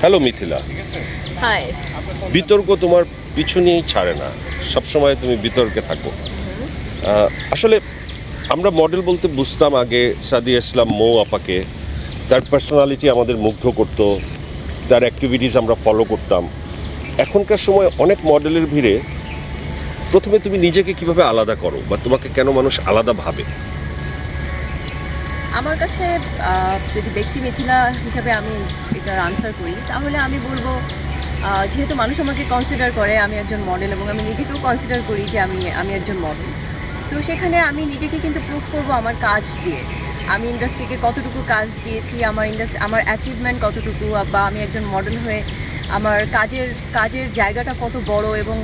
Hello Mithila. High. বিতর্ক তোমার পিছু নিয়েই ছাড়ে না। সবসময় তুমি বিতর্কে থাকো। আসলে আমরা মডেল বলতে বুঝতাম আগে সাদিয়া ইসলাম মৌ আপাকে। তার পার্সোনালিটি আমাদের মুগ্ধ করত। তার অ্যাক্টিভিটিস আমরা ফলো করতাম। এখনকার সময় অনেক মডেলের ভিড়ে প্রথমে তুমি নিজেকে কীভাবে আলাদা করো বা তোমাকে কেন মানুষ আলাদা ভাবে? আমার কাছে যদি ব্যক্তি মিথিলা হিসাবে আমি এটার আনসার করি, তাহলে আমি বলব যেহেতু মানুষ আমাকে কনসিডার করে, আমি একজন মডেল এবং আমি নিজেকেও কনসিডার করি যে আমি আমি একজন মডেল তো সেখানে আমি নিজেকে কিন্তু প্রুভ করব আমার কাজ দিয়ে। আমি ইন্ডাস্ট্রিকে কতটুকু কাজ দিয়েছি, আমার ইন্ডাস্ট্রি আমার অ্যাচিভমেন্ট কতটুকু, বা আমি একজন মডেল হয়ে আমার কাজের কাজের জায়গাটা কত বড় এবং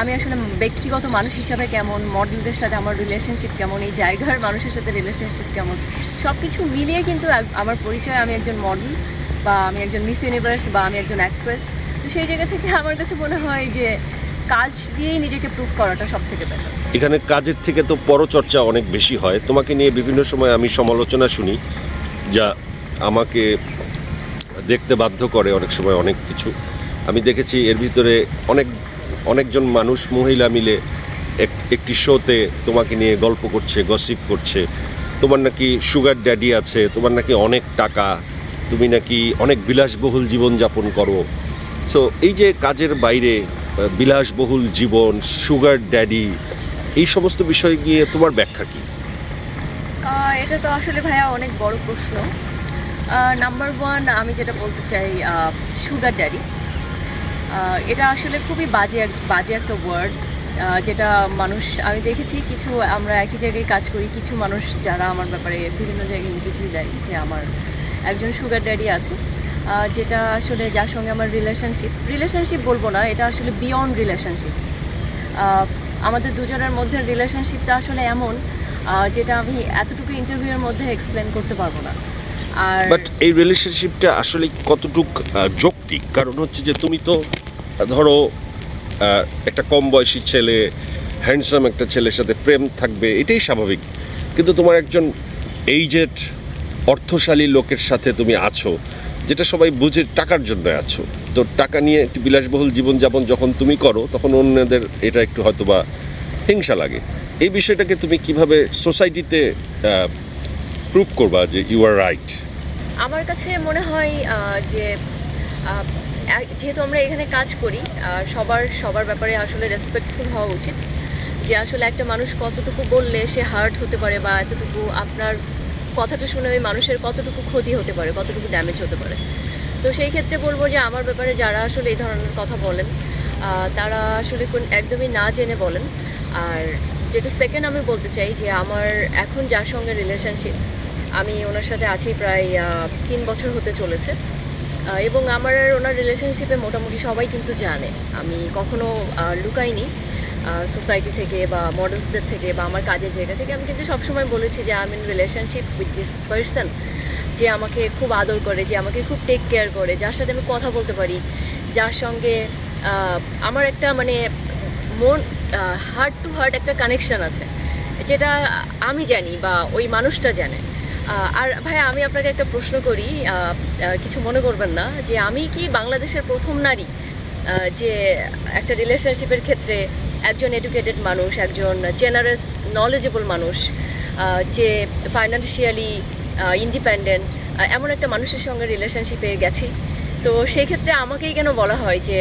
আমি আসলে ব্যক্তিগত মানুষ হিসাবে কেমন, মডেলদের সাথে আমার রিলেশনশিপ কেমন, এই জায়গার মানুষের সাথে রিলেশনশিপ কেমন সব কিছু মিলিয়ে কিন্তু আমার পরিচয়, আমি একজন মডেল বা আমি একজন মিস ইউনিভার্স বা আমি একজন অ্যাক্ট্রেস তো সেই জায়গা থেকে আমার কাছে মনে হয় যে কাজ দিয়েই নিজেকে প্রুভ করাটা সব থেকে বেটার এখানে কাজের থেকে তো পরচর্চা অনেক বেশি হয়। তোমাকে নিয়ে বিভিন্ন সময় আমি সমালোচনা শুনি, যা আমাকে দেখতে বাধ্য করে অনেক সময় অনেক কিছু। আমি দেখেছি এর ভিতরে অনেক অনেকজন মানুষ, মহিলা মিলে এক- একটি শোতে তোমাকে নিয়ে গল্প করছে গসিপ করছে। তোমার নাকি সুগার ড্যাডি আছে, তোমার নাকি অনেক টাকা, তুমি নাকি অনেক বিলাসবহুল জীবনযাপন করো। সো এই যে কাজের বাইরে বিলাসবহুল জীবন সুগার ড্যাডি এই সমস্ত বিষয় গিয়ে তোমার ব্যাখ্যা কি? এটা তো আসলে ভাইয়া অনেক বড় প্রশ্ন। নাম্বার ওয়ান আমি যেটা বলতে চাই সুগার ড্যাডি এটা আসলে খুবই বাজে এক বাজে একটা ওয়ার্ড যেটা মানুষ, আমি দেখেছি কিছু, আমরা একই জায়গায় কাজ করি, কিছু মানুষ যারা আমার ব্যাপারে বিভিন্ন জায়গায় ইন্টারভিউ দেয় যে আমার একজন সুগার ড্যাডি আছে যেটা আসলে যার সঙ্গে আমার রিলেশনশিপ রিলেশনশিপ বলব না, এটা আসলে বিয়ন্ড রিলেশনশিপ আমাদের দুজনের মধ্যে রিলেশনশিপটা আসলে এমন যেটা আমি এতটুকু ইন্টারভিউয়ের মধ্যে এক্সপ্লেন করতে পারব না। আর বাট এই রিলেশনশিপটা আসলে কতটুক যৌক্তিক? কারণ হচ্ছে যে তুমি তো ধরো একটা কম বয়সী ছেলে হ্যান্ডসাম একটা ছেলের সাথে প্রেম থাকবে, এটাই স্বাভাবিক। কিন্তু তোমার একজন এইজেড অর্থশালী লোকের সাথে তুমি আছো, যেটা সবাই বুঝে টাকার জন্য আছো। তো টাকা নিয়ে একটি বিলাসবহুল জীবনযাপন যখন তুমি করো, তখন অন্যদের এটা একটু হয়তো বা হিংসা লাগে। এই বিষয়টাকে তুমি কীভাবে সোসাইটিতে প্রুভ করবা যে ইউ আর রাইট আমার কাছে মনে হয় যে যেহেতু আমরা এখানে কাজ করি সবার সবার ব্যাপারে আসলে রেসপেক্টফুল হওয়া উচিত। যে আসলে একটা মানুষ কতটুকু বললে সে হার্ট হতে পারে বা এতটুকু আপনার কথাটা শুনে ওই মানুষের কতটুকু ক্ষতি হতে পারে, কতটুকু ড্যামেজ হতে পারে। তো সেই ক্ষেত্রে বলব যে আমার ব্যাপারে যারা আসলে এই ধরনের কথা বলেন তারা আসলে কোন একদমই না জেনে বলেন। আর যেটা সেকেন্ড আমি বলতে চাই যে আমার এখন যার সঙ্গে রিলেশনশিপ আমি ওনার সাথে আছি প্রায় তিন বছর হতে চলেছে। এবং আমার আর ওনার রিলেশনশিপে মোটামুটি সবাই কিন্তু জানে। আমি কখনো লুকাইনি সোসাইটি থেকে বা মডেলসদের থেকে বা আমার কাজের জায়গা থেকে। আমি কিন্তু সবসময় বলেছি যে I in relationship with this person যে আমাকে খুব আদর করে, যে আমাকে খুব টেক কেয়ার করে, যার সাথে আমি কথা বলতে পারি, যার সঙ্গে আমার একটা মানে মন হার্ট টু হার্ট একটা কানেকশন আছে। যেটা আমি জানি বা ওই মানুষটা জানে। আর ভাই, আমি আপনাকে একটা প্রশ্ন করি কিছু মনে করবেন না, যে আমি কি বাংলাদেশের প্রথম নারী যে একটা রিলেশনশিপের ক্ষেত্রে একজন এডুকেটেড মানুষ, একজন জেনারেস নলেজেবল মানুষ যে ফাইন্যান্সিয়ালি ইন্ডিপেন্ডেন্ট এমন একটা মানুষের সঙ্গে রিলেশনশিপে গেছি। তো সেই ক্ষেত্রে আমাকেই কেন বলা হয় যে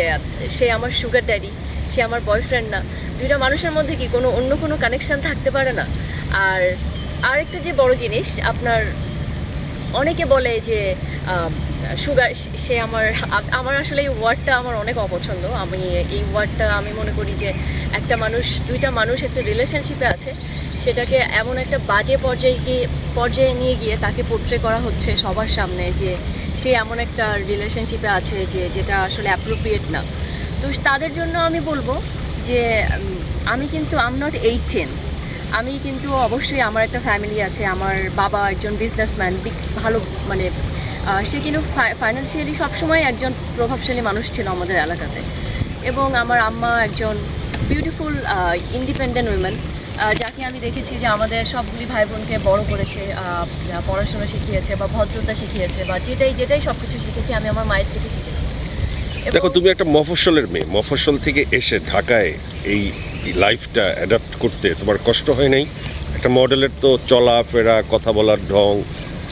সে আমার সুগার ড্যাডি সে আমার বয়ফ্রেন্ড না? দুইটা মানুষের মধ্যে কি কোনো অন্য কোনো কানেকশন থাকতে পারে না? আর আরেকটা যে বড় জিনিস, আপনার অনেকে বলে যে সুগার, সে আমার আমার আসলে এই ওয়ার্ডটা আমার অনেক অপছন্দ। আমি এই ওয়ার্ডটা আমি মনে করি যে, একটা মানুষ, দুইটা মানুষ একটা রিলেশনশিপে আছে, সেটাকে এমন একটা বাজে পর্যায়ে গিয়ে, পর্যায়ে নিয়ে গিয়ে তাকে পোট্রে করা হচ্ছে সবার সামনে যে, সে এমন একটা রিলেশনশিপে আছে যে, যেটা আসলে অ্যাপ্রোপ্রিয়েট না। তো তাদের জন্য আমি বলব যে আমি কিন্তু আম নট এইটিন আমি কিন্তু অবশ্যই আমার একটা ফ্যামিলি আছে আমার বাবা একজন বিজনেসম্যান ভালো মানে সে কিন্তু ফাইন্যান্সিয়ালি সবসময় একজন প্রভাবশালী মানুষ ছিল আমাদের এলাকাতে। এবং আমার আম্মা একজন বিউটিফুল ইন্ডিপেন্ডেন্ট উইমেন যাকে আমি দেখেছি যে আমাদের সবগুলি ভাই বোনকে বড় করেছে পড়াশোনা শিখিয়েছে বা ভদ্রতা শিখিয়েছে বা যেটাই যেটাই সব কিছু শিখেছি আমি আমার মায়ের থেকে শিখেছি। দেখো তুমি একটা মফস্বলের মেয়ে। মফস্বল থেকে এসে ঢাকায় এই লাইফটা অ্যাডাপ্ট করতে তোমার কষ্ট হয় নাই? একটা মডেলের তো চলাফেরা কথা বলার ঢং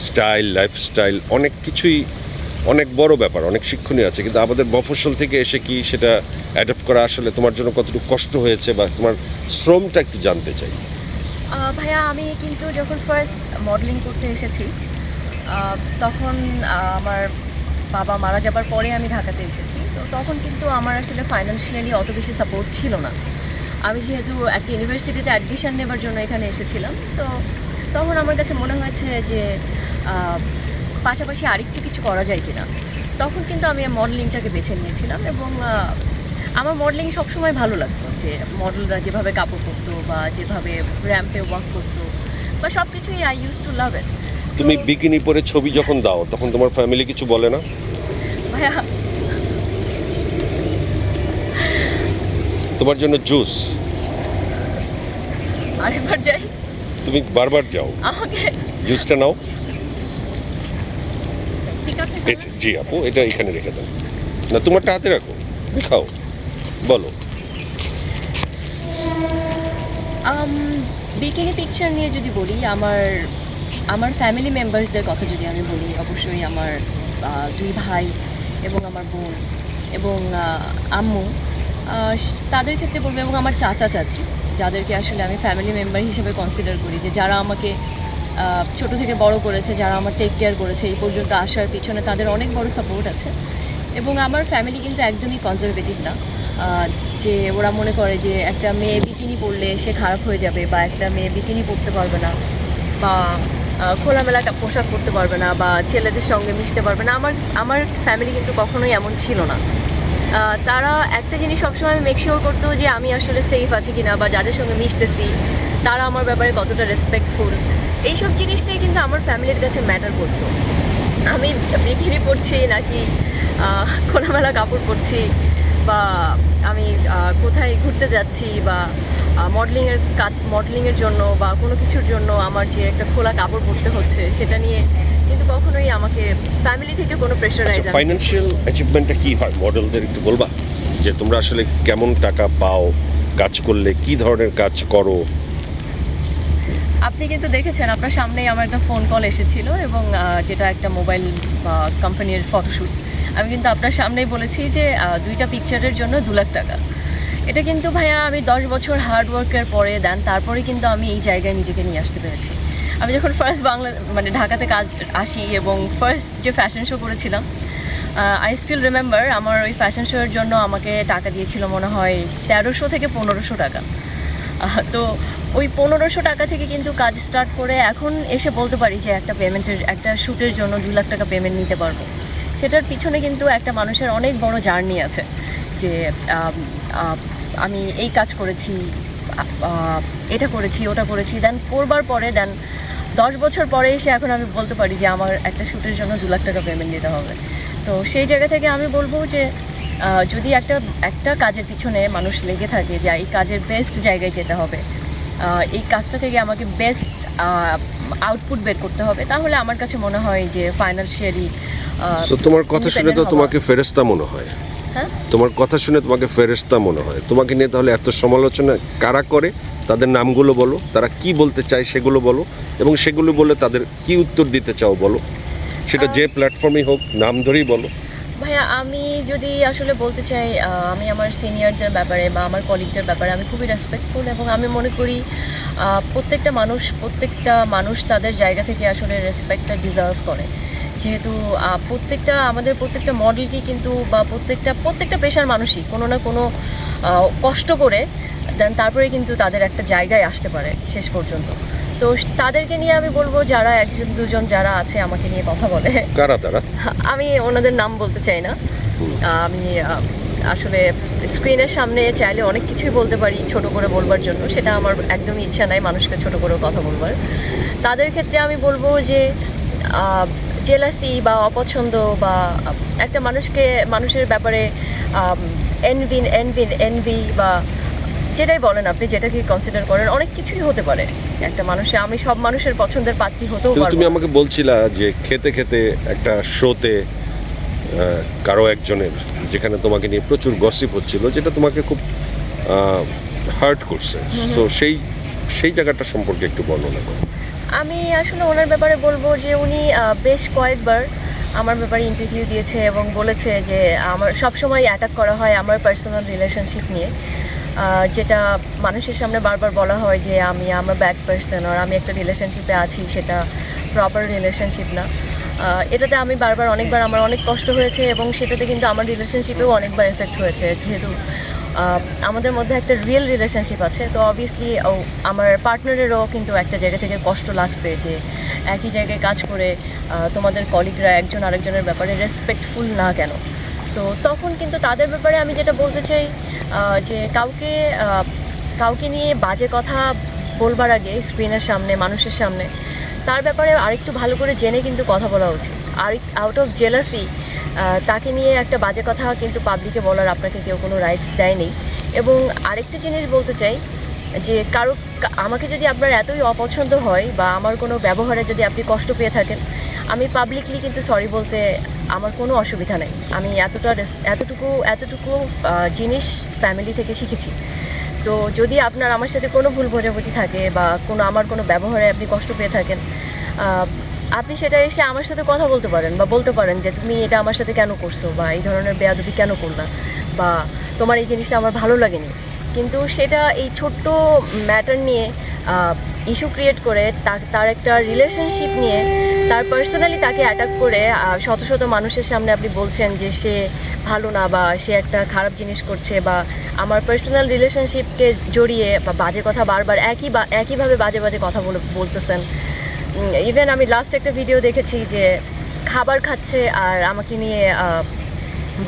স্টাইল লাইফস্টাইল অনেক কিছুই, অনেক বড় ব্যাপার, অনেক শিক্ষণীয় আছে। কিন্তু আমাদের মফস্বল থেকে এসে কি সেটা অ্যাডাপ্ট করা আসলে তোমার জন্য কতটুকু কষ্ট হয়েছে বা তোমার শ্রমটা একটু জানতে চাই। ভাইয়া, আমি কিন্তু যখন ফার্স্ট মডেলিং করতে এসেছি তখন আমার বাবা মারা যাবার পরে আমি ঢাকাতে এসেছি। তো তখন কিন্তু আমার আসলে ফাইন্যান্সিয়ালি অত বেশি সাপোর্ট ছিল না। আমি যেহেতু একটা ইউনিভার্সিটিতে অ্যাডমিশান নেবার জন্য এখানে এসেছিলাম তো তখন আমার কাছে মনে হয়েছে যে পাশাপাশি আরেকটু কিছু করা যায় কিনা। তখন কিন্তু আমি মডেলিংটাকে বেছে নিয়েছিলাম এবং আমার মডেলিং সবসময় ভালো লাগতো যে মডেলরা যেভাবে কাপড় পরতো বা যেভাবে র্যাম্পে ওয়াক করতো বা সব কিছুই I use to love it তুমি বিকিনি পরে ছবি যখন দাও তখন তোমার ফ্যামিলি কিছু বলে না? ভাইয়া তোমার জন্য জুস। আরেকবার যাই। তুমি বারবার যাও। জুসটা নাও। ঠিক আছে এটা জি আপু এটা এখানে রেখে দাও। না তোমারটা হাতে রাখো। খাও। বলো। বিকিনি পিকচার নিয়ে যদি বলি আমার আমার ফ্যামিলি মেম্বার্সদের কথা যদি আমি বলি অবশ্যই আমার দুই ভাই এবং আমার বোন এবং আম্মু। তাদের ক্ষেত্রে বলব এবং আমার চাচা চাচি, যাদেরকে আসলে আমি ফ্যামিলি মেম্বার হিসেবে কনসিডার করি যে যারা আমাকে ছোট থেকে বড় করেছে, যারা আমার টেক কেয়ার করেছে, এই পর্যন্ত আসার পিছনে তাদের অনেক বড় সাপোর্ট আছে। এবং আমার ফ্যামিলি কিন্তু একদমই কনজারভেটিভ না। যে ওরা মনে করে যে একটা মেয়ে বিকিনি পরলে সে খারাপ হয়ে যাবে বা একটা মেয়ে বিকিনি পরতে পারবে না বা খোলামেলা পোশাক পরতে পারবে না বা ছেলেদের সঙ্গে মিশতে পারবে না। আমার আমার ফ্যামিলি কিন্তু কখনোই এমন ছিল না। তারা একটা জিনিস সবসময় মেক শিওর করতো যে আমি আসলে সেফ আছি কিনা বা যাদের সঙ্গে মিশতেছি, তারা আমার ব্যাপারে কতটা রেসপেক্টফুল এইসব জিনিসটাই কিন্তু আমার ফ্যামিলির কাছে ম্যাটার করতো। আমি বিকিনি পরছি নাকি খোলামেলা কাপড় পরছি বা আমি কোথায় ঘুরতে যাচ্ছি বা মডেলিংয়ের কাজ মডেলিংয়ের জন্য বা কোনো কিছুর জন্য আমার যে একটা খোলা কাপড় পরতে হচ্ছে সেটা নিয়ে কিন্তু কখনোই আমাকে ফ্যামিলি থেকে কোনো প্রেশারাইজ ফাইন্যান্সিয়াল অ্যাচিভমেন্টটা কি হয়? মডেলদের একটু বলবা? যে তোমরা আসলে কেমন টাকা পাও কাজ করলে কি ধরনের কাজ করো? আপনি কিন্তু দেখেছেন আপনার সামনেই আমার একটা ফোন কল এসেছিল এবং যেটা একটা মোবাইল কোম্পানির ফটোশ্যুট আমি কিন্তু আপনার সামনেই বলেছি যে দুইটা পিকচারের জন্য দু লাখ টাকা। এটা কিন্তু ভাইয়া আমি দশ বছর হার্ড ওয়ার্কের পরে দেন তারপরে কিন্তু আমি এই জায়গায় নিজেকে নিয়ে আসতে পেরেছি। আমি যখন ফার্স্ট বাংলা মানে ঢাকাতে কাজ আসি এবং ফার্স্ট যে ফ্যাশন শো করেছিলাম আই স্টিল রিমেম্বার আমার ওই ফ্যাশন শোয়ের জন্য আমাকে টাকা দিয়েছিল মনে হয় তেরোশো থেকে পনেরোশো টাকা। তো ওই পনেরোশো টাকা থেকে কিন্তু কাজ স্টার্ট করে এখন এসে বলতে পারি যে একটা পেমেন্টের, একটা শ্যুটের জন্য দু লাখ টাকা পেমেন্ট নিতে পারব। সেটার পিছনে কিন্তু একটা মানুষের অনেক বড় জার্নি আছে যে, আমি এই কাজ করেছি এটা করেছি, ওটা করেছি দেন করবার পরে দেন দশ বছর পরে এসে এখন আমি বলতে পারি যে আমার একটা শ্যুটের জন্য দু লাখ টাকা পেমেন্ট দিতে হবে। তো সেই জায়গা থেকে আমি বলব যে যদি একটা একটা কাজের পিছনে মানুষ লেগে থাকে যে এই কাজের বেস্ট জায়গায় যেতে হবে। এই কাজটা থেকে আমাকে বেস্ট আউটপুট বের করতে হবে। তাহলে আমার কাছে মনে হয় যে ফাইন্যান্সিয়ালি তো তোমার কথা শুনে তো তোমাকে ফেরেস্তা মনে হয়। হ্যাঁ? তোমার কথা শুনে তোমাকে ফেরেস্তা মনে হয়। তোমাকে নিয়ে তাহলে এত সমালোচনা কারা করে? তাদের নামগুলো বলো তারা কি বলতে চায় সেগুলো বলো এবং সেগুলো বলে তাদের কি উত্তর দিতে চাও বলো। সেটা যে প্ল্যাটফর্মে হোক নাম ধরেই বলো। ভাইয়া আমি যদি আসলে বলতে চাই আমি আমার সিনিয়রদের ব্যাপারে বা আমার কলিগদের ব্যাপারে আমি খুবই রেসপেক্টফুল এবং আমি মনে করি প্রত্যেকটা মানুষ প্রত্যেকটা মানুষ তাদের জায়গা থেকে আসলে রেসপেক্টটা ডিজার্ভ করে। যেহেতু প্রত্যেকটা আমাদের প্রত্যেকটা মডেলকে কিন্তু বা প্রত্যেকটা প্রত্যেকটা পেশার মানুষই কোনো না কোনো কষ্ট করে দেন তারপরে কিন্তু তাদের একটা জায়গায় আসতে পারে শেষ পর্যন্ত। তো তাদেরকে নিয়ে আমি বলব যারা একজন দুজন যারা আছে আমাকে নিয়ে কথা বলে। কারা তারা? আমি ওনাদের নাম বলতে চাই না। আমি আসলে স্ক্রিনের সামনে চাইলে অনেক কিছুই বলতে পারি ছোট করে বলবার জন্য সেটা আমার একদমই ইচ্ছা নাই মানুষকে ছোট করে কথা বলবার। তাদের ক্ষেত্রে আমি বলব যে জেলাসি বা অপছন্দ বা একটা মানুষকে মানুষের ব্যাপারে এনভিন এনভিন এনভি বা যেটাই বলেন আপনি যেটাকে কনসিডার করেন অনেক কিছুই হতে পারে। একটা মানুষে আমি সব মানুষের পছন্দের পাত্রী হতেও পারব। তুমি আমাকে বলছিলা যে খেতে খেতে একটা শোতে কারও একজনের যেখানে তোমাকে নিয়ে প্রচুর গসিপ হচ্ছিল যেটা তোমাকে খুব হার্ট করছে। তো সেই সেই জায়গাটা সম্পর্কে একটু বর্ণনা করো। আমি আসলে ওনার ব্যাপারে বলব যে উনি বেশ কয়েকবার আমার ব্যাপারে ইন্টারভিউ দিয়েছে এবং বলেছে যে আমার সবসময় অ্যাটাক করা হয় আমার পার্সোনাল রিলেশনশিপ নিয়ে। যেটা মানুষের সামনে বারবার বলা হয় যে আমি আমার ব্যাড পার্সন আর আমি একটা রিলেশনশিপে আছি, সেটা প্রপার রিলেশনশিপ না। এটাতে আমি বারবার অনেকবার, আমার অনেক কষ্ট হয়েছে এবং সেটাতে কিন্তু আমার রিলেশনশিপেও অনেকবার এফেক্ট হয়েছে। যেহেতু আমাদের মধ্যে একটা রিয়েল রিলেশনশিপ আছে। তো অবভিয়াসলি আমার পার্টনারেরও কিন্তু একটা জায়গা থেকে কষ্ট লাগছে যে একই জায়গায় কাজ করে তোমাদের কলিগরা একজন আরেকজনের ব্যাপারে রেসপেক্টফুল না কেন? তো তখন কিন্তু তাদের ব্যাপারে আমি যেটা বলতে চাই যে কাউকে কাউকে নিয়ে বাজে কথা বলবার আগে স্ক্রিনের সামনে, মানুষের সামনে তার ব্যাপারে আরেকটু ভালো করে জেনে কিন্তু কথা বলা উচিত। আর আউট অফ জেলাসি তাকে নিয়ে একটা বাজে কথা কিন্তু পাবলিকে বলার আপনাকে কেউ কোনো রাইটস দেয়নি। এবং আরেকটা জিনিস বলতে চাই, যে কারও আমাকে যদি আপনার এতই অপছন্দ হয় বা আমার কোনো ব্যবহারে যদি আপনি কষ্ট পেয়ে থাকেন, আমি পাবলিকলি কিন্তু সরি বলতে আমার কোনো অসুবিধা নেই। আমি এতটা এতটুকু এতটুকু জিনিস ফ্যামিলি থেকে শিখেছি। তো যদি আপনার আমার সাথে কোনো ভুল বোঝাবুঝি থাকে বা কোনো আমার কোনো ব্যবহারে আপনি কষ্ট পেয়ে থাকেন আপনি সেটা এসে আমার সাথে কথা বলতে পারেন বা বলতে পারেন যে তুমি এটা আমার সাথে কেন করছ বা এই ধরনের বেয়াদবি কেন করলা বা তোমার এই জিনিসটা আমার ভালো লাগেনি। কিন্তু সেটা এই ছোট্ট ম্যাটার নিয়ে ইস্যু ক্রিয়েট করে তার একটা রিলেশনশিপ নিয়ে, তার পার্সোনালি তাকে অ্যাটাক করে শত শত মানুষের সামনে আপনি বলছেন যে সে ভালো না বা সে একটা খারাপ জিনিস করছে বা আমার পার্সোনাল রিলেশনশিপকে জড়িয়ে বা বাজে কথা বারবার একই বা, একইভাবে বাজে বাজে কথা বলে, বলতেছেন। ইভেন আমি লাস্ট একটা ভিডিও দেখেছি যে খাবার খাচ্ছে আর আমাকে নিয়ে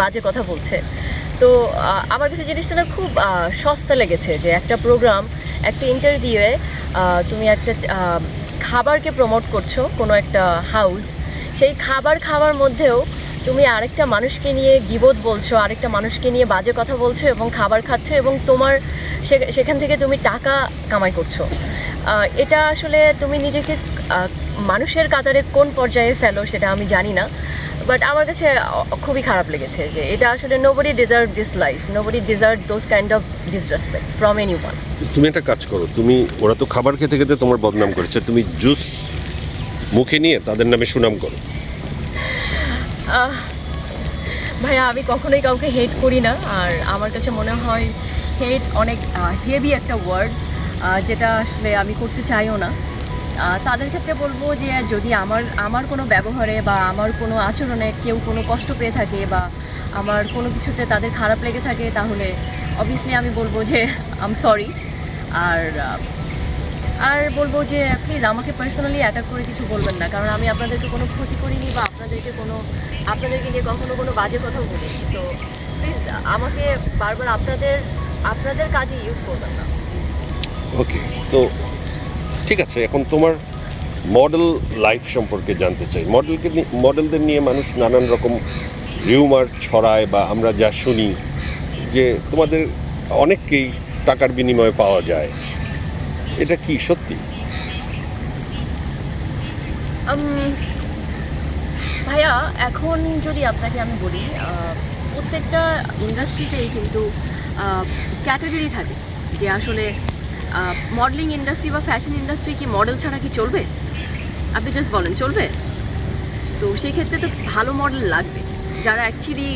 বাজে কথা বলছে। তো আমার কাছে জিনিসটা না খুব সস্তা লেগেছে যে একটা প্রোগ্রাম একটা ইন্টারভিউয়ে তুমি একটা খাবারকে প্রমোট করছ কোনো একটা হাউস সেই খাবার খাওয়ার মধ্যেও তুমি আরেকটা মানুষকে নিয়ে গিবোধ বলছো, আরেকটা মানুষকে নিয়ে বাজে কথা বলছো এবং খাবার খাচ্ছো এবং তোমার সেখান থেকে তুমি টাকা কামাই করছ। এটা আসলে তুমি নিজেকে মানুষের কাতারে কোন পর্যায়ে ফেলো সেটা আমি জানি না। বাট আমার কাছে খুবই খারাপ লেগেছে যে এটা আসলে nobody deserve this life nobody deserve those kind of disrespect from anyone তুমি একটা কাজ করো তুমি ওরা তো খাবার খেতে খেতে তোমার বদনাম করেছে তুমি জুস মুখে নিয়ে তাদের নামে সুনাম করো। ভাইয়া আমি কখনোই কাউকে হেট করি না আর আমার কাছে মনে হয় হেট অনেক হেভি একটা ওয়ার্ড যেটা আসলে আমি করতে চাইও না। তাদের ক্ষেত্রে বলব যে যদি আমার আমার কোনো ব্যবহারে বা আমার কোনো আচরণে কেউ কোনো কষ্ট পেয়ে থাকে বা আমার কোনো কিছুতে তাদের খারাপ লেগে থাকে, তাহলে অবভিয়াসলি আমি বলব যে আম সরি আর আর বলব যে প্লিজ আমাকে পার্সোনালি অ্যাটাক করে কিছু বলবেন না, কারণ আমি আপনাদেরকে কোনো ক্ষতি করিনি বা আপনাদেরকে কোনো, আপনাদেরকে নিয়ে কখনো কোনো বাজে কথাও বলিনি। সো প্লিজ আমাকে বারবার আপনাদের আপনাদের কাজে ইউজ করবেন না। ওকে তো ঠিক আছে, এখন তোমার মডেল লাইফ সম্পর্কে জানতে চাই। মডেলকে মডেলদের নিয়ে মানুষ নানান রকম রিউমার ছড়ায় বা আমরা যা শুনি যে তোমাদের অনেককেই টাকার বিনিময়ে পাওয়া যায়। এটা কি সত্যি? ভাইয়া, এখন যদি আপনাকে আমি বলি প্রত্যেকটা ইন্ডাস্ট্রিতেই কিন্তু ক্যাটাগরি থাকে যে আসলে মডেলিং ইন্ডাস্ট্রি বা ফ্যাশন ইন্ডাস্ট্রি কি মডেল ছাড়া কি চলবে? আপনি জাস্ট বলেন, চলবে? তো সেই ক্ষেত্রে তো ভালো মডেল লাগবে। যারা অ্যাকচুয়ালি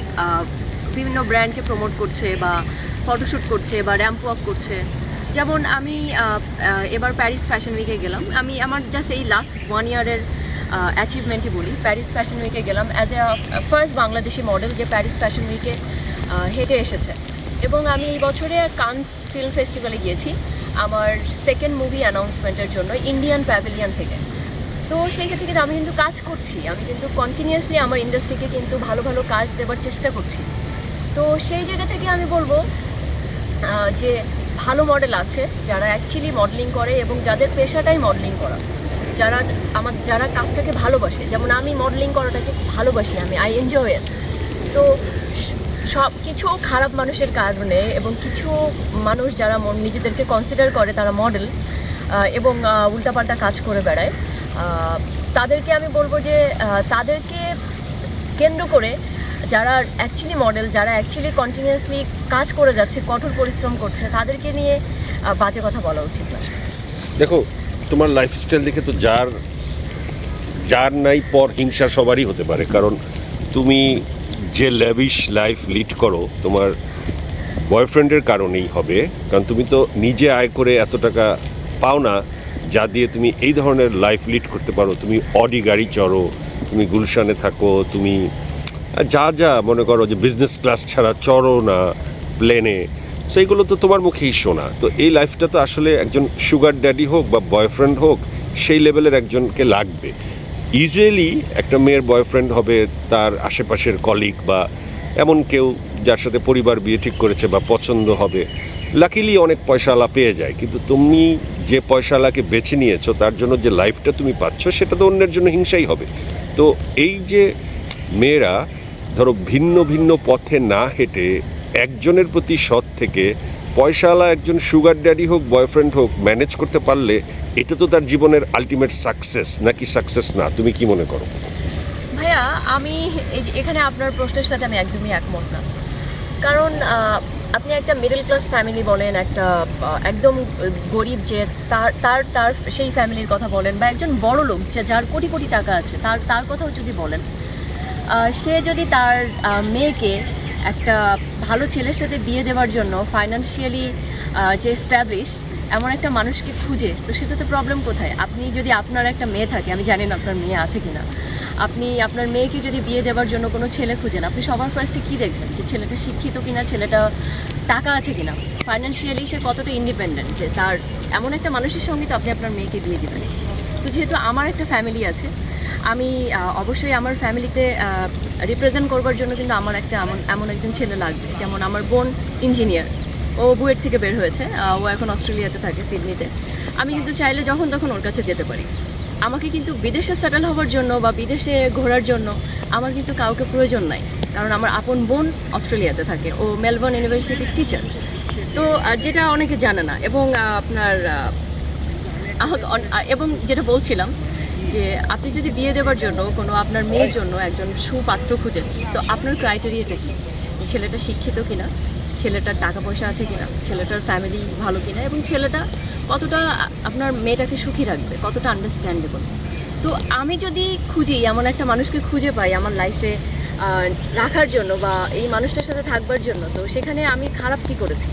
বিভিন্ন ব্র্যান্ডকে প্রমোট করছে বা ফটোশ্যুট করছে বা র্যাম্প ওয়াক করছে। যেমন আমি এবার প্যারিস ফ্যাশন উইকে গেলাম। আমি আমার জাস্ট এই লাস্ট ওয়ান ইয়ারের অ্যাচিভমেন্টই বলি। প্যারিস ফ্যাশন উইকে গেলাম as a first Bangladeshi model যে প্যারিস ফ্যাশন উইকে হেঁটে এসেছে। এবং আমি এই বছরে কানস ফিল্ম ফেস্টিভ্যালে গিয়েছি। আমার সেকেন্ড মুভি অ্যানাউন্সমেন্টের জন্য ইন্ডিয়ান প্যাভিলিয়ন থেকে। তো সেই ক্ষেত্রে কিন্তু আমি কিন্তু কাজ করছি। আমি কিন্তু কন্টিনিউয়াসলি আমার ইন্ডাস্ট্রিকে কিন্তু ভালো ভালো কাজ দেওয়ার চেষ্টা করছি। তো সেই জায়গা থেকে আমি বলব যে ভালো মডেল আছে, যারা অ্যাকচুয়ালি মডেলিং করে এবং যাদের পেশাটাই মডেলিং করা। যারা আমার, যারা কাজটাকে ভালোবাসে। যেমন আমি মডেলিং করাটাকে ভালোবাসি, আমি আই এনজয় তো সব কিছু খারাপ মানুষের কারণে এবং কিছু মানুষ যারা নিজেদেরকে কনসিডার করে, তারা মডেল এবং উল্টাপাল্টা কাজ করে বেড়ায়। তাদেরকে আমি বলব যে তাদেরকে কেন্দ্র করে যারা অ্যাকচুয়ালি মডেল যারা অ্যাকচুয়ালি কন্টিনিউয়াসলি কাজ করে যাচ্ছে, কঠোর পরিশ্রম করছে, তাদেরকে নিয়ে বাজে কথা বলা উচিত না। দেখো, তোমার লাইফস্টাইল দেখে তো যার যার নাই পর হিংসা সবারই হতে পারে। কারণ তুমি যে ল্যাভিশ লাইফ লিড করো, তোমার বয়ফ্রেন্ডের কারণেই হবে। কারণ তুমি তো নিজে আয় করে এত টাকা পাও না, যা দিয়ে তুমি এই ধরনের লাইফ লিড করতে পারো। তুমি অডি গাড়ি চড়ো, তুমি গুলশানে থাকো, তুমি যা যা মনে করো যে বিজনেস ক্লাস ছাড়া চড়ো না প্লেনে সেইগুলো তো তোমার মুখেই শোনা। তো এই লাইফটা তো আসলে একজন সুগার ড্যাডি হোক বা বয়ফ্রেন্ড হোক, সেই লেভেলের একজনকে লাগবে। ইউজুয়ালি একটা মেয়ের বয়ফ্রেন্ড হবে, তার আশেপাশের কলিগ বা এমন কেউ যার সাথে পরিবার বিয়ে ঠিক করেছে বা পছন্দ হবে। লাকিলি অনেক পয়সাওয়ালা পেয়ে যায়, কিন্তু তুমি যে পয়সাওয়ালাকে বেছে নিয়েছো, তার জন্য যে লাইফটা তুমি পাচ্ছ, সেটা তো অন্যের জন্য হিংসাই হবে। তো এই যে মেয়েরা, ধরো ভিন্ন ভিন্ন পথে না হেঁটে একজনের প্রতি সৎ থেকে পয়সাওয়ালা একজন সুগার ড্যাডি হোক বয়ফ্রেন্ড হোক ম্যানেজ করতে পারলে এটা তো তার জীবনের আলটিমেট সাকসেস নাকি সাকসেস না? তুমি কি মনে করো? ভাইয়া, আমি এখানে আপনার প্রশ্নের সাথে আমি একদমই একমত না। কারণ আপনি একটা মিডল ক্লাস ফ্যামিলি বলেন, একটা একদম গরিব যে তার তার তার সেই ফ্যামিলির কথা বলেন, বা একজন বড় লোক যে যার কোটি কোটি টাকা আছে, তার তার কথাও যদি বলেন সে যদি তার মেয়েকে একটা ভালো ছেলের সাথে বিয়ে দেওয়ার জন্য ফাইন্যান্সিয়ালি যে স্ট্যাবলিশ এমন একটা মানুষকে খুঁজে, তো সেটাতে প্রবলেম কোথায়? আপনি যদি আপনার একটা মেয়ে থাকে, আমি জানি না আপনার মেয়ে আছে কিনা। আপনি, আপনার মেয়েকে যদি বিয়ে দেওয়ার জন্য কোনো ছেলে খুঁজেন, আপনি সবার ফার্স্টে কী দেখবেন? যে ছেলেটা শিক্ষিত কিনা, ছেলেটা টাকা আছে কিনা? ফাইন্যান্সিয়ালি সে কতটা ইন্ডিপেন্ডেন্ট যে তার এমন একটা মানুষের সঙ্গে তো আপনি আপনার মেয়েকে বিয়ে দেবেন। তো যেহেতু আমার একটা ফ্যামিলি আছে, আমি অবশ্যই আমার ফ্যামিলিতে রিপ্রেজেন্ট করবার জন্য কিন্তু আমার একটা এমন এমন একজন ছেলে লাগবে, যেমন আমার বোন ইঞ্জিনিয়ার ও বুয়েট থেকে বের হয়েছে ও এখন অস্ট্রেলিয়াতে থাকে সিডনিতে। আমি কিন্তু চাইলে যখন তখন ওর কাছে যেতে পারি। আমাকে কিন্তু বিদেশে সেটেল হওয়ার জন্য বা বিদেশে ঘোরার জন্য আমার কিন্তু কাউকে প্রয়োজন নাই। কারণ আমার আপন বোন অস্ট্রেলিয়াতে থাকে, ও মেলবোর্ন ইউনিভার্সিটির টিচার তো যেটা অনেকে জানে না এবং আপনার এবং যেটা বলছিলাম যে আপনি যদি বিয়ে দেওয়ার জন্য কোনো আপনার মেয়ের জন্য একজন সুপাত্র খুঁজেন, তো আপনার ক্রাইটেরিয়াটা কি? ছেলেটা শিক্ষিত কিনা? ছেলেটার টাকা পয়সা আছে কিনা, ছেলেটার ফ্যামিলি ভালো কিনা এবং ছেলেটা কতটা আপনার মেয়েটাকে সুখী রাখবে, কতটা আন্ডারস্ট্যান্ডেবল তো আমি যদি খুঁজি, এমন একটা মানুষকে খুঁজে পাই আমার লাইফে রাখার জন্য বা এই মানুষটার সাথে থাকবার জন্য, তো সেখানে আমি খারাপ কি করেছি?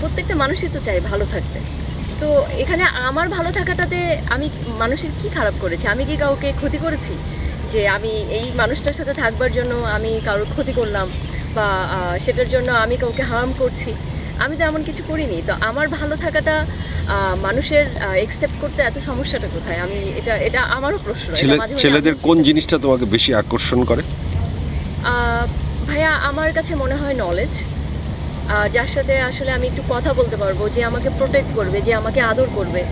প্রত্যেকটা মানুষই তো চাই ভালো থাকতে। তো এখানে আমার ভালো থাকাটাতে আমি মানুষের কি খারাপ করেছি? আমি কি কাউকে ক্ষতি করেছি? যে আমি এই মানুষটার সাথে থাকবার জন্য আমি কারোর ক্ষতি করলাম? বা সেটার জন্য আমি কাউকে হার্ম করছি আমি তো এমন কিছু করিনি। তো আমার ভালো থাকাটা মানুষের একসেপ্ট করতে এত সমস্যাটা কোথায়? আমি এটা এটা আমারও প্রশ্ন ছেলেদের কোন জিনিসটা তোমাকে বেশি আকর্ষণ করে? ভাইয়া আমার কাছে মনে হয় নলেজ যার সাথে আসলে আমি একটু কথা বলতে পারব যে আমাকে প্রোটেক্ট করবে যে আমাকে আদর করবে।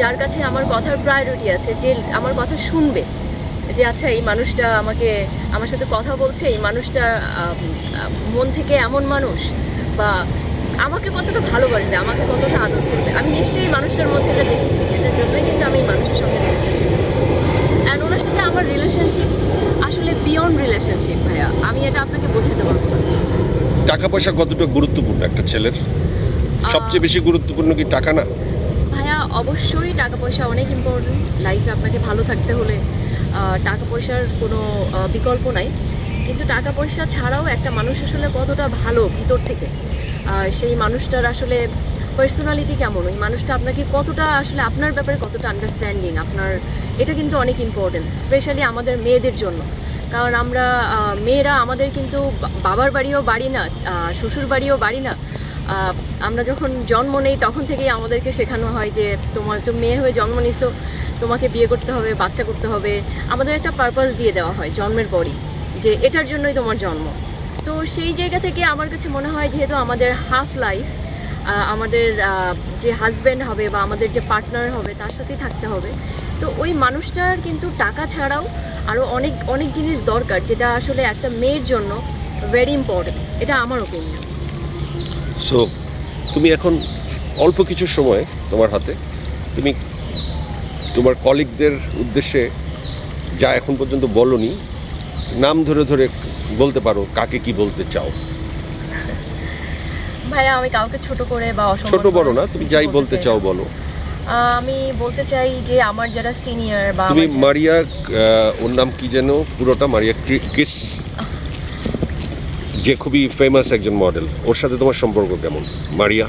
যার কাছে আমার কথার প্রায়োরিটি আছে যে আমার কথা শুনবে। যে আচ্ছা এই মানুষটা আমাকে আমার সাথে কথা বলছে এই মানুষটা মন থেকে এমন মানুষ বা আমাকে কতটা ভালোবাসবে আমাকে কতটা আদর করবে আমি নিশ্চয়ই মানুষটার মধ্যে এটা দেখেছি এটার জন্যই কিন্তু আমি এই মানুষের সঙ্গে রিলেশনশিপ করেছি। অ্যান্ড ওনার সাথে আমার রিলেশনশিপ আসলে বিয়ন্ড রিলেশনশিপ ভাইয়া। আমি এটা আপনাকে বোঝাতে পারব না। টাকা পয়সা কতটা গুরুত্বপূর্ণ একটা ছেলের? সবচেয়ে বেশি গুরুত্বপূর্ণ কি টাকা না? ভাইয়া অবশ্যই টাকা পয়সা অনেক ইম্পর্টেন্ট লাইফে আপনাকে ভালো থাকতে হলে টাকা পয়সার কোনো বিকল্প নাই। কিন্তু টাকা পয়সা ছাড়াও একটা মানুষ আসলে কতটা ভালো ভিতর থেকে? সেই মানুষটার আসলে পার্সোনালিটি কেমন? ওই মানুষটা আপনাকে কতটা আসলে, আপনার ব্যাপারে কতটা আন্ডারস্ট্যান্ডিং আপনার, এটা কিন্তু অনেক ইম্পর্টেন্ট স্পেশালি আমাদের মেয়েদের জন্য। কারণ আমরা মেয়েরা আমাদের কিন্তু বাবার বাড়িও বাড়ি না শ্বশুর বাড়িও বাড়ি না। আমরা যখন জন্ম নেই তখন থেকেই আমাদেরকে শেখানো হয় যে তোমার তো মেয়ে হয়ে জন্ম নিছো। তোমাকে বিয়ে করতে হবে, বাচ্চা করতে হবে। আমাদের একটা পারপাস দিয়ে দেওয়া হয় জন্মের পরই, যে এটার জন্যই তোমার জন্ম। তো সেই জায়গা থেকে আমার কাছে মনে হয় যেহেতু আমাদের হাফ লাইফ আমাদের যে হাজব্যান্ড হবে বা আমাদের যে পার্টনার হবে, তার সাথেই থাকতে হবে। তো ওই মানুষটার কিন্তু টাকা ছাড়াও আরও অনেক অনেক জিনিস দরকার, যেটা আসলে একটা মেয়ের জন্য ভেরি ইম্পর্টেন্ট এটা আমার ওপিনিয়ন সো তুমি এখন অল্প কিছু সময় তোমার হাতে। তুমি তোমার কলিগদের উদ্দেশ্যে যা এখন পর্যন্ত বলনি নাম ধরে ধরে বলতে পারো কাকে কি বলতে চাও? ভাইয়া আমি কাউকে ছোট করে বা ছোট বড় না তুমি যাই বলতে চাও বলো। আমি বলতে চাই যে আমার যারা সিনিয়র বা তুমি মারিয়া ওর নাম কি যেন? পুরোটা মারিয়া কিস যে খুবই ফেমাস একজন মডেল ওর সাথে তোমার সম্পর্ক কেমন মারিয়া?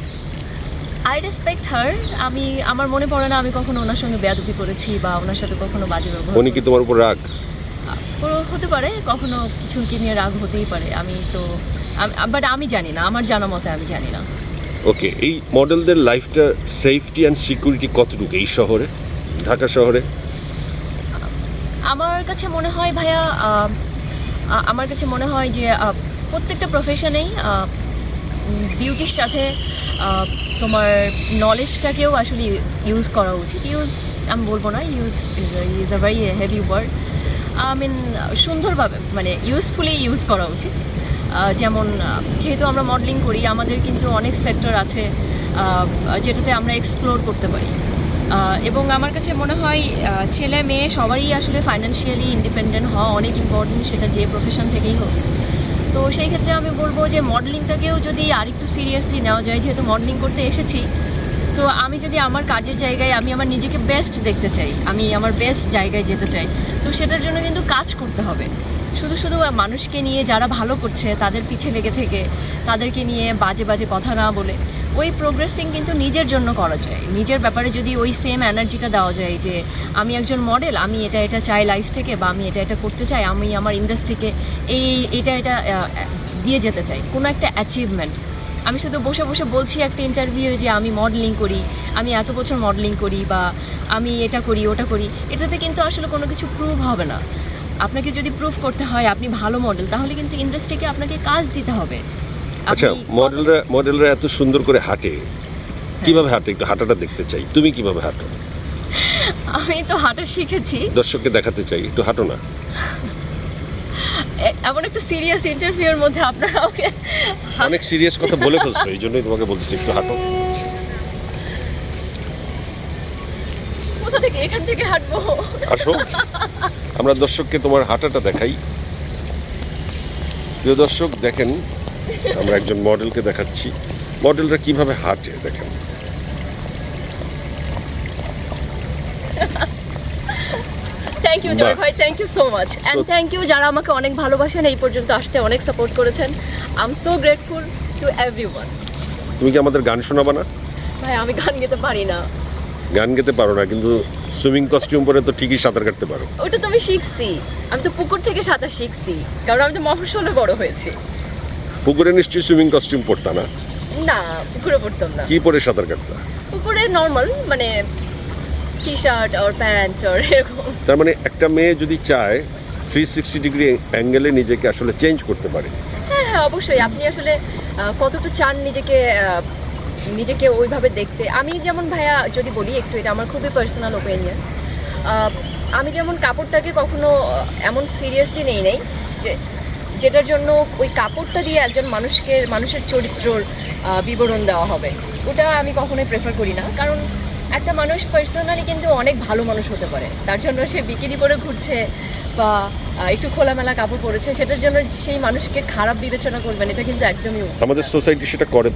আই রেসপেক্ট হার আমি আমার মনে পড়ে না আমি কখনো ওনার সঙ্গে বেয়াদবি করেছি বা ওনার সাথে কখনো বাজে ব্যবহার উনি কি। তোমার উপর রাগ? হতে পারে কখনো কিছু কি নিয়ে রাগ হতেই পারে। আমি তো বাট আমি জানি না আমার জানা মতে আমি জানি না। ওকে এই মডেলদের লাইফটা সেফটি অ্যান্ড সিকিউরিটি কতটুকু এই শহরে? ঢাকা শহরে? আমার কাছে মনে হয় ভাইয়া আমার কাছে মনে হয় যে প্রত্যেকটা প্রফেশনেই বিউটির সাথে তোমার নলেজটাকেও আসলে ইউজ করা উচিত। ইউজ আমি বলব না use is a very heavy word I mean সুন্দরভাবে মানে ইউজফুলি ইউজ করা উচিত। যেমন যেহেতু আমরা মডেলিং করি, আমাদের কিন্তু অনেক সেক্টর আছে যেটাতে আমরা এক্সপ্লোর করতে পারি। এবং আমার কাছে মনে হয় ছেলে মেয়ে সবারই আসলে ফাইন্যান্সিয়ালি ইন্ডিপেন্ডেন্ট হওয়া অনেক ইম্পর্টেন্ট সেটা যে প্রফেশন থেকেই হোক। তো সেই ক্ষেত্রে আমি বলব যে মডেলিংটাকেও যদি আরেকটু সিরিয়াসলি নেওয়া যায়, যেহেতু মডেলিং করতে এসেছি, তো আমি যদি আমার কাজের জায়গায় আমি আমার নিজেকে বেস্ট দেখতে চাই, আমি আমার বেস্ট জায়গায় যেতে চাই, তো সেটার জন্য কিন্তু কাজ করতে হবে। শুধু শুধু মানুষকে নিয়ে যারা ভালো করছে, তাদের পিছে লেগে থেকে, তাদেরকে নিয়ে বাজে বাজে কথা না বলে ওই প্রোগ্রেসিং কিন্তু নিজের জন্য করা যায়। নিজের ব্যাপারে যদি ওই সেম এনার্জিটা দেওয়া যায় যে, আমি একজন মডেল আমি এটা এটা চাই লাইফ থেকে বা আমি এটা এটা করতে চাই, আমি আমার ইন্ডাস্ট্রিকে এই, এটা এটা দিয়ে যেতে চাই। কোনো একটা অ্যাচিভমেন্ট আমি শুধু বসে বসে বলছি একটা ইন্টারভিউ যে, আমি মডেলিং করি, আমি এত বছর মডেলিং করি বা আমি এটা করি, ওটা করি, এটাতে কিন্তু আসলে কোনো কিছু প্রুভ হবে না। আপনাকে যদি প্রুভ করতে হয়, আপনি ভালো মডেল তাহলে কিন্তু ইন্ডাস্ট্রিকে আপনাকে কাজ দিতে হবে। আচ্ছা মডেলরা মডেলরা এত সুন্দর করে হাঁটে কীভাবে হাঁটে একটু হাঁটাটা দেখতে চাই? তুমি কীভাবে হাঁটো? আমি তো হাঁটা শিখেছি। দর্শককে দেখাতে চাই একটু হাঁটো না। এমন একটা সিরিয়াস ইন্টারভিউর মধ্যে আপনারা ওকে অনেক সিরিয়াস কথা বলে ফেলছো এই জন্যই তোমাকে বলতেছি একটু হাঁটো। কোথা থেকে? এখান থেকে হাঁটবো? আসো। আমরা দর্শককে তোমার হাঁটাটা দেখাই। প্রিয় দর্শক দেখেন আমরা একজন মডেলকে দেখাচ্ছি। মডেলরা কীভাবে হাঁটে দেখেন। থ্যাংক ইউ জয় ভাই thank you so much and thank you যারা আমাকে অনেক ভালোবাসেন এই পর্যন্ত আসতে অনেক সাপোর্ট করেছেন। I am so grateful to তুমি কি আমাদের গান শোনাবা না? ভাই আমি গান গেতে পারি না। গান গেতে পারো না কিন্তু সুইমিং কস্টিউম পরে তো ঠিকই সাঁতার কাটতে পারো। ওটা তো আমি শিখছি। আমি তো পুকুর থেকে সাঁতার শিখছি কারণ আমি তো মফস্বলে বড় হয়েছি। পুকুরে নিশ্চয়ই সুইমিং কস্টিউম পরতা না? না পুকুরে পড়তাম না। কি পরে সাঁতার কাটতা? পুকুরে নর্মাল মানে টি শার্ট আর প্যান্ট আর এরকম। তার মানে একটা মেয়ে যদি চায় থ্রি সিক্সটি ডিগ্রি অ্যাঙ্গেলে নিজেকে আসলে চেঞ্জ করতে পারে। হ্যাঁ হ্যাঁ অবশ্যই। আপনি আসলে কতটা চান নিজেকে নিজেকে ওইভাবে দেখতে? আমি যেমন ভাইয়া যদি বলি একটু এটা আমার খুবই পার্সোনাল ওপিনিয়ন আমি যেমন কাপড়টাকে কখনো এমন সিরিয়াসলি নেই নেই যে যেটার জন্য ওই কাপড়টা দিয়ে একজন মানুষকে মানুষের চরিত্রর বিবরণ দেওয়া হবে। ওটা আমি কখনোই প্রেফার করি না। কারণ একটা মানুষ পার্সোনালি কিন্তু অনেক ভালো মানুষ হতে পারে। তার জন্য সে বিকিনি পরে ঘুরছে বা একটু খোলামেলা কাপড় পরেছে সেটার জন্য সেই মানুষকে খারাপ বিবেচনা করবেন এটা কিন্তু একদমই আমাদের সোসাইটি সেটা করে।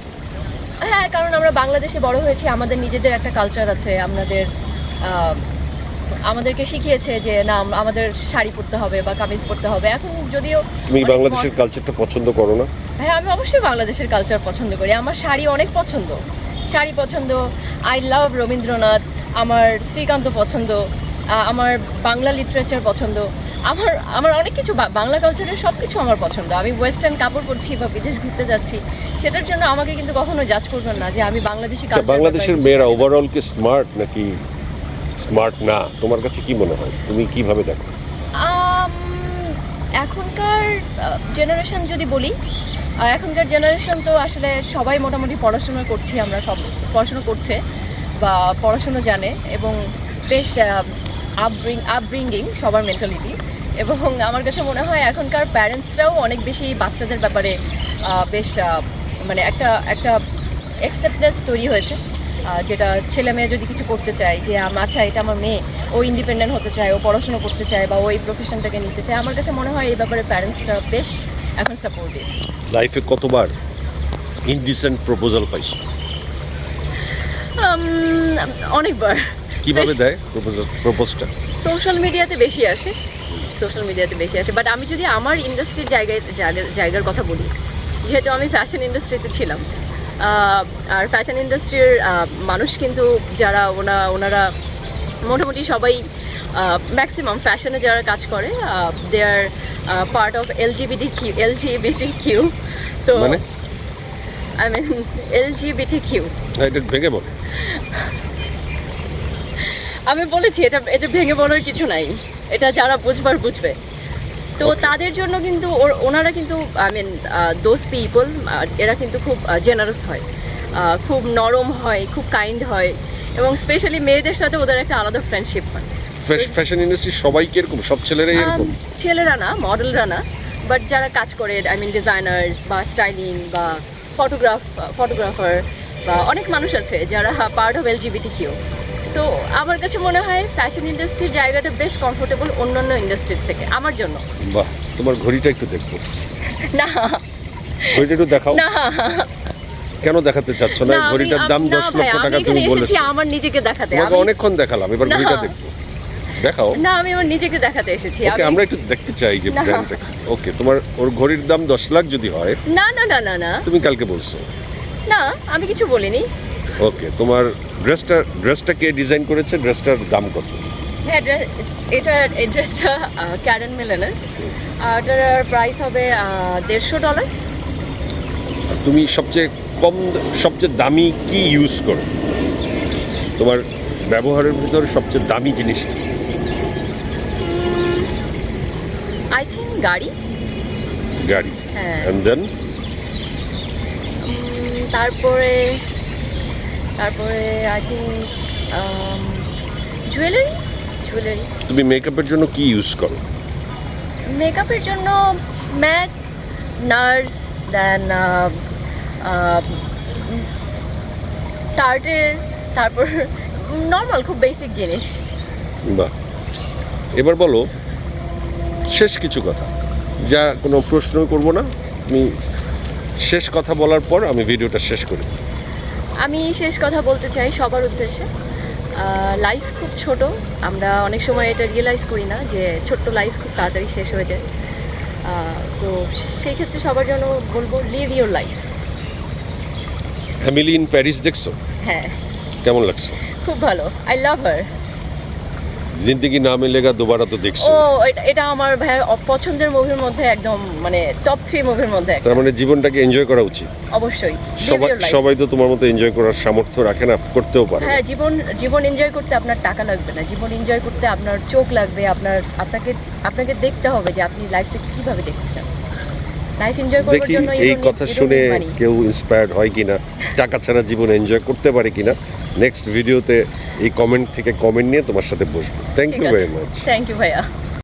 হ্যাঁ কারণ আমরা বাংলাদেশে বড় হয়েছি আমাদের নিজেদের একটা কালচার আছে আমাদের আমাদেরকে শিখিয়েছে যে না আমাদের শাড়ি পরতে হবে বা কামিজ পরতে হবে। এখন যদিও তুমি বাংলাদেশের কালচারটা পছন্দ করো না? হ্যাঁ আমি অবশ্যই বাংলাদেশের কালচার পছন্দ করি। আমার শাড়ি অনেক পছন্দ। শাড়ি পছন্দ। I love Rabindranath. আমার শ্রীকান্ত পছন্দ। আমার বাংলা লিটারেচার পছন্দ। আমার আমার অনেক কিছু বাংলা কালচারের সব কিছু আমার পছন্দ। আমি ওয়েস্টার্ন কাপড় পরছি বা বিদেশ ঘুরতে যাচ্ছি। সেটার জন্য আমাকে কিন্তু কখনো জাজ করবেন না যে আমি বাংলাদেশি আচ্ছা, কালচার বাংলাদেশের মেয়েরা ওভারঅল কি স্মার্ট নাকি স্মার্ট না, তোমার কাছে কি মনে হয়? তুমি কীভাবে দেখো? এখনকার জেনারেশন যদি বলি এখনকার জেনারেশন তো আসলে সবাই মোটামুটি পড়াশোনা করছি আমরা সব, পড়াশোনা করছে বা পড়াশুনো জানে এবং বেশ আপব্রিং আপব্রিঙ্গিং সবার মেন্টালিটি এবং আমার কাছে মনে হয় এখনকার প্যারেন্টসরাও অনেক বেশি বাচ্চাদের ব্যাপারে বেশ মানে একটা একটা অ্যাকসেপ্টেন্স তৈরি হয়েছে। যেটা ছেলে মেয়ে যদি কিছু করতে চায় যে আচ্ছা এটা আমার মেয়ে ও ইন্ডিপেন্ডেন্ট হতে চায় ও পড়াশোনা করতে চায় বা ওই প্রফেশনটাকে নিতে চায় আমার কাছে মনে হয় এই ব্যাপারে প্যারেন্টসরা বেশ এখন সাপোর্টিভ লাইফে কতবার ইনডিসেন্ট প্রপোজাল পাইছো? অনেকবার। কীভাবে দেয় প্রপোজাল প্রপোজটা সোশ্যাল মিডিয়াতে বেশি আসে। সোশ্যাল মিডিয়াতে বেশি আসে। বাট আমি যদি আমার ইন্ডাস্ট্রির জায়গায় জায়গার কথা বলি যেহেতু আমি ফ্যাশন ইন্ডাস্ট্রিতে ছিলাম আর ফ্যাশন ইন্ডাস্ট্রির মানুষ কিন্তু যারা ওনা ওনারা মোটামুটি সবাই ম্যাক্সিমাম ফ্যাশনে যারা কাজ করে they are part of L G B T Q L G B T Q so I mean? L G B T Q এটা ভেঙে বল আমি বলেছি এটা এটা ভেঙে বলার কিছু নাই। এটা যারা বুঝবার বুঝবে। তো তাদের জন্য কিন্তু ওর- ওনারা কিন্তু আই মিন দোজ পিপল এরা কিন্তু খুব জেনারেস হয়। খুব নরম হয় খুব কাইন্ড হয় এবং স্পেশালি মেয়েদের সাথে ওদের একটা আলাদা ফ্রেন্ডশিপ হয়। ফ্যাশন ইন্ডাস্ট্রি সবাই কি এরকম সব ছেলেরাই এরকম? Um, ছেলেরা না মডেলরা না বাট যারা কাজ করে আই মিন ডিজাইনার্স বা স্টাইলিং বা ফটোগ্রাফ ফটোগ্রাফার বা অনেক মানুষ আছে যারা part of L G B T Q so আমার কাছে মনে হয় ফ্যাশন ইন্ডাস্ট্রির জায়গাটা বেশ কমফোর্টেবল অন্যান্য ইন্ডাস্ট্রির থেকে আমার জন্য। বাহ তোমার ঘড়িটা একটু দেখব না। ঘড়িটা একটু দেখাও। না। কেন দেখাতে চাচ্ছ না? ঘড়িটার দাম দশ লক্ষ টাকা তুমি বলেছ। আমার নিজেকে দেখাতে। তোমাকে আমি- অনেকক্ষণ দেখালাম এবার ঘড়িটা দেখব। দেখাও। না আমি আমার নিজেকে দেখাতে এসেছি। ওকে আমরা একটু দেখতে চাই যে। ব্র্যান্ডটা ওকে তোমার ওর ঘড়ির দাম দশ লাখ যদি হয় না না না না না। তুমি কালকে বলছো। না আমি কিছু বলিনি। ওকে তোমার ড্রেসটা ড্রেসটা কে ডিজাইন করেছে? ড্রেসটার দাম কত? হ্যাঁ এটার এড্রেসটা ক্যারেন মিলেনের এটার প্রাইস হবে দেড়শো ডলার তুমি সবচেয়ে কম সবচেয়ে দামি কি ইউজ করো? তোমার ব্যবহারের ভিতরে সবচেয়ে দামি জিনিস কি? আই থিঙ্ক গাড়ি। গাড়ি। হ্যাঁ। দেন তারপরে তারপরে আই থিঙ্ক জুয়েলারি জুয়েলারি তুমি মেকআপের জন্য কি ইউজ করো? মেকআপের জন্য ম্যাক নার্স দেন টার্টের তারপর নর্মাল খুব বেসিক জিনিস। বাহ। এবার বলো শেষ কিছু কথা। যা কোনো প্রশ্ন করব না। তুমি শেষ কথা বলার পর আমি ভিডিওটা শেষ করি। আমি শেষ কথা বলতে চাই সবার উদ্দেশ্যে। লাইফ খুব ছোট। আমরা অনেক সময় এটা রিয়েলাইজ করি না যে ছোট্ট লাইফ খুব তাড়াতাড়ি শেষ হয়ে যায়। তো সেই ক্ষেত্রে সবার জন্য বলব live your life family in Paris দেখছ? হ্যাঁ। কেমন লাগছে? খুব ভালো। আই লাভ হার জিন্দিগি না মিলেগা দুবারা তো দেখছি। ও এটা এটা আমার ভাই পছন্দের মুভির মধ্যে একদম মানে টপ থ্রি মুভির মধ্যে তার মানে জীবনটাকে এনজয় করা উচিত। অবশ্যই সবাই সবাই তো তোমার মতো এনজয় করার সামর্থ্য রাখে না করতেও পারে হ্যাঁ জীবন জীবন এনজয় করতে আপনার টাকা লাগবে না। জীবন এনজয় করতে আপনার চোখ লাগবে আপনার আপনাকে আপনাকে দেখতে হবে যে আপনি লাইফটাকে কীভাবে দেখতে চান। লাইফ এনজয় করার দেখি জন্য এই কথা শুনে কেউ ইন্সপায়ার্ড হয় কিনা টাকা ছাড়া জীবন এনজয় করতে পারে কিনা নেক্সট ভিডিওতে এই কমেন্ট থেকে কমেন্ট নিয়ে তোমার সাথে বসবো। Thank you very much thank you ভাইয়া।